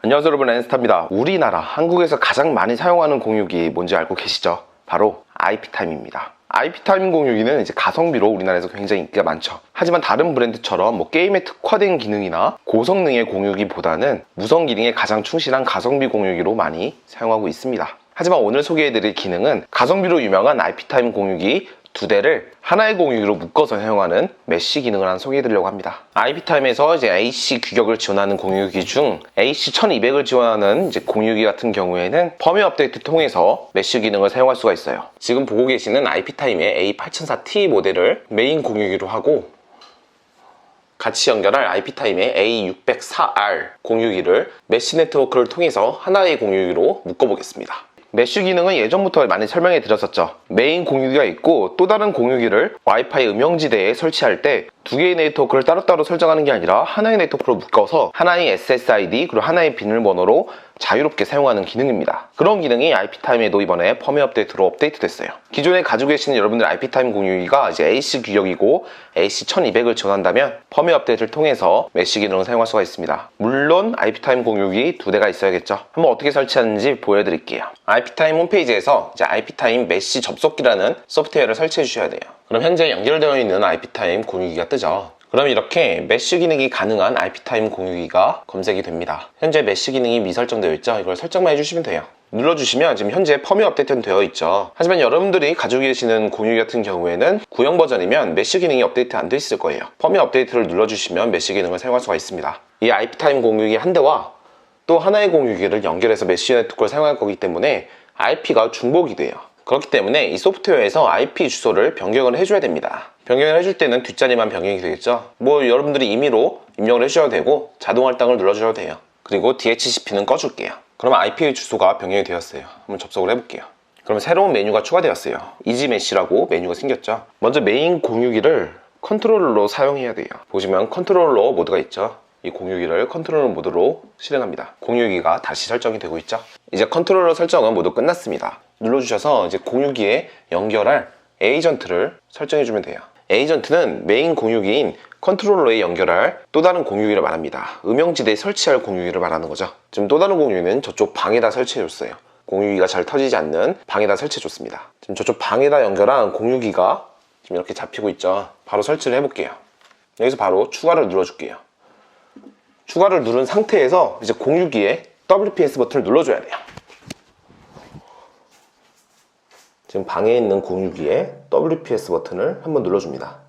안녕하세요 여러분. 랜스타입니다. 우리나라 한국에서 가장 많이 사용하는 공유기 뭔지 알고 계시죠? 바로 IP타임입니다. IP타임 공유기는 이제 가성비로 우리나라에서 굉장히 인기가 많죠. 하지만 다른 브랜드처럼 뭐 게임에 특화된 기능이나 고성능의 공유기보다는 무성 기능에 가장 충실한 가성비 공유기로 많이 사용하고 있습니다. 하지만 오늘 소개해드릴 기능은 가성비로 유명한 IP타임 공유기 두 대를 하나의 공유기로 묶어서 사용하는 메쉬 기능을 하나 소개해드리려고 합니다. IP타임에서 이제 AC 규격을 지원하는 공유기 중 AC 1200을 지원하는 이제 공유기 같은 경우에는 펌웨어 업데이트 통해서 메쉬 기능을 사용할 수가 있어요. 지금 보고 계시는 IP타임의 A8004T 모델을 메인 공유기로 하고 같이 연결할 IP타임의 A604R 공유기를 메쉬 네트워크를 통해서 하나의 공유기로 묶어보겠습니다. 메쉬 기능은 예전부터 많이 설명해 드렸었죠. 메인 공유기가 있고 또 다른 공유기를 와이파이 음영지대에 설치할 때 두 개의 네트워크를 따로따로 설정하는 게 아니라 하나의 네트워크로 묶어서 하나의 SSID 그리고 하나의 비밀번호로 자유롭게 사용하는 기능입니다. 그런 기능이 IP타임에도 이번에 펌웨어 업데이트로 업데이트 됐어요. 기존에 가지고 계시는 여러분들 IP타임 공유기가 이제 AC 규격이고 AC 1200을 지원한다면 펌웨어 업데이트를 통해서 메쉬 기능을 사용할 수가 있습니다. 물론 IP타임 공유기 두 대가 있어야겠죠. 한번 어떻게 설치하는지 보여드릴게요. IP타임 홈페이지에서 이제 IP타임 메쉬 접속기라는 소프트웨어를 설치해 주셔야 돼요. 그럼 현재 연결되어 있는 IP타임 공유기가 뜨죠. 그럼 이렇게 메쉬 기능이 가능한 IP타임 공유기가 검색이 됩니다. 현재 메쉬 기능이 미설정되어 있죠. 이걸 설정만 해주시면 돼요. 눌러주시면 지금 현재 펌웨어 업데이트는 되어 있죠. 하지만 여러분들이 가지고 계시는 공유기 같은 경우에는 구형 버전이면 메쉬 기능이 업데이트 안 돼 있을 거예요. 펌웨어 업데이트를 눌러주시면 메쉬 기능을 사용할 수가 있습니다. 이 IP타임 공유기 한 대와 또 하나의 공유기를 연결해서 메쉬 네트워크를 사용할 거기 때문에 IP가 중복이 돼요. 그렇기 때문에 이 소프트웨어에서 IP 주소를 변경을 해줘야 됩니다. 변경을 해줄 때는 뒷자리만 변경이 되겠죠. 뭐 여러분들이 임의로 입력을 해주셔도 되고 자동 할당을 눌러주셔도 돼요. 그리고 DHCP는 꺼줄게요. 그러면 IP 주소가 변경이 되었어요. 한번 접속을 해볼게요. 그러면 새로운 메뉴가 추가되었어요. 이지메시라고 메뉴가 생겼죠. 먼저 메인 공유기를 컨트롤러로 사용해야 돼요. 보시면 컨트롤러 모드가 있죠. 이 공유기를 컨트롤러 모드로 실행합니다. 공유기가 다시 설정이 되고 있죠. 이제 컨트롤러 설정은 모두 끝났습니다. 눌러주셔서 이제 공유기에 연결할 에이전트를 설정해 주면 돼요. 에이전트는 메인 공유기인 컨트롤러에 연결할 또 다른 공유기를 말합니다. 음영지대에 설치할 공유기를 말하는 거죠. 지금 또 다른 공유기는 저쪽 방에다 설치해 줬어요. 공유기가 잘 터지지 않는 방에다 설치해 줬습니다. 지금 저쪽 방에다 연결한 공유기가 지금 이렇게 잡히고 있죠. 바로 설치를 해볼게요. 여기서 바로 추가를 눌러줄게요. 추가를 누른 상태에서 이제 공유기에 WPS 버튼을 눌러줘야 돼요. 지금 방에 있는 공유기에 WPS 버튼을 한번 눌러줍니다.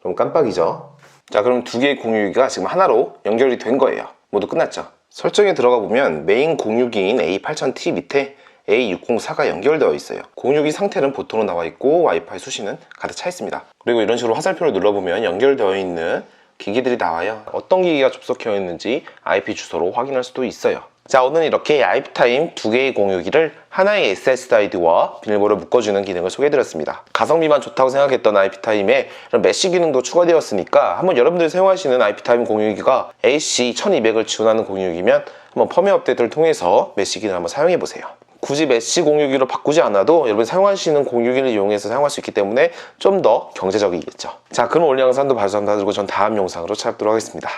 그럼 깜빡이죠. 자, 그럼 두 개의 공유기가 지금 하나로 연결이 된 거예요. 모두 끝났죠. 설정에 들어가 보면 메인 공유기인 A8000T 밑에 A604가 연결되어 있어요. 공유기 상태는 보통으로 나와 있고 와이파이 수신은 가득 차 있습니다. 그리고 이런 식으로 화살표를 눌러보면 연결되어 있는 기기들이 나와요. 어떤 기기가 접속되어 있는지 IP 주소로 확인할 수도 있어요. 자, 오늘 이렇게 IP타임 두 개의 공유기를 하나의 SSID와 비밀번호를 묶어주는 기능을 소개해드렸습니다. 가성비만 좋다고 생각했던 IP타임에 이런 메쉬 기능도 추가되었으니까 한번 여러분들이 사용하시는 IP타임 공유기가 AC 1200을 지원하는 공유기면 한번 펌웨어 업데이트를 통해서 메쉬 기능을 한번 사용해보세요. 굳이 메쉬 공유기로 바꾸지 않아도 여러분 사용하시는 공유기를 이용해서 사용할 수 있기 때문에 좀 더 경제적이겠죠. 자, 그럼 오늘 영상도 봐주셔서 감사드리고 전 다음 영상으로 찾아뵙도록 하겠습니다.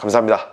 감사합니다.